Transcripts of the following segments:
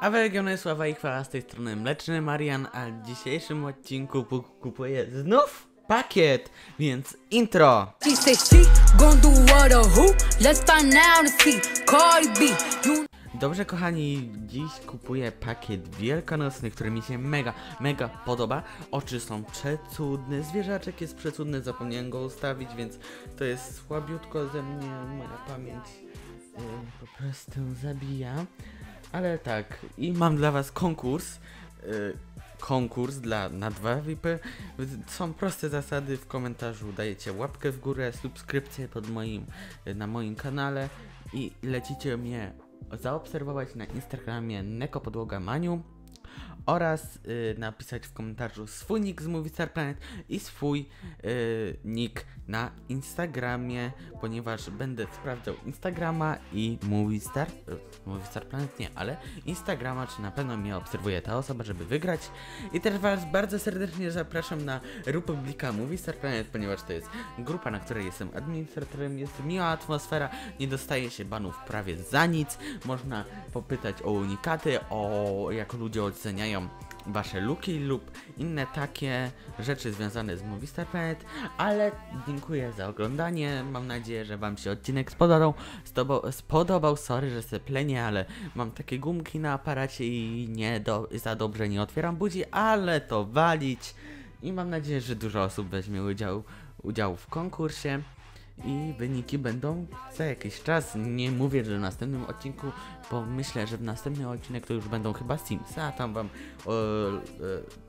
A Wielkiony Sława i chwała z tej strony Mleczny Marian, a w dzisiejszym odcinku pu- kupuję znów pakiet, więc intro! Dobrze kochani, dziś kupuję pakiet wielkanocny, który mi się mega, mega podoba. Oczy są przecudne, zwierzaczek jest przecudny, zapomniałem go ustawić, więc to jest słabiutko ze mnie, moja pamięć yy, po prostu zabija. Ale tak, i mam dla was konkurs. Yy, konkurs dla na dwa VIPy. Są proste zasady w komentarzu. Dajecie łapkę w górę, subskrypcję pod moim, y, na moim kanale i lecicie mnie zaobserwować na Instagramie Neko Podłoga Maniu oraz y, napisać w komentarzu swój nick z Movie Star Planet i swój y, nick na Instagramie, ponieważ będę sprawdzał Instagrama i Movie Star, y, Movie Star Planet nie, ale Instagrama, czy na pewno mnie obserwuje ta osoba, żeby wygrać. I też Was bardzo serdecznie zapraszam na Republika Movie Star Planet, ponieważ to jest grupa, na której jestem administratorem, jest miła atmosfera, nie dostaje się banów prawie za nic, można popytać o unikaty, o jak ludzie oceniają wasze looki lub inne takie rzeczy związane z Movie Star ale dziękuję za oglądanie, mam nadzieję, że wam się odcinek spodobał, Stobo- spodobał, sorry, że se plenię, ale mam takie gumki na aparacie i nie do, za dobrze nie otwieram budzi, ale to walić. I mam nadzieję, że dużo osób weźmie udział, udział w konkursie i wyniki będą za jakiś czas. Nie mówię, że w następnym odcinku, bo myślę, że w następnym odcinek to już będą chyba Sims, a tam wam o, e,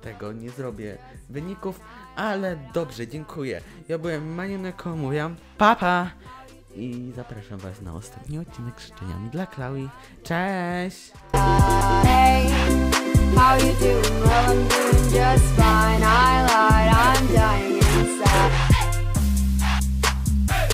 tego nie zrobię wyników, ale dobrze, dziękuję. Ja byłem Maniuneko, mówię papa i zapraszam was na ostatni odcinek z życzeniami dla Klaui. Cześć! Hey,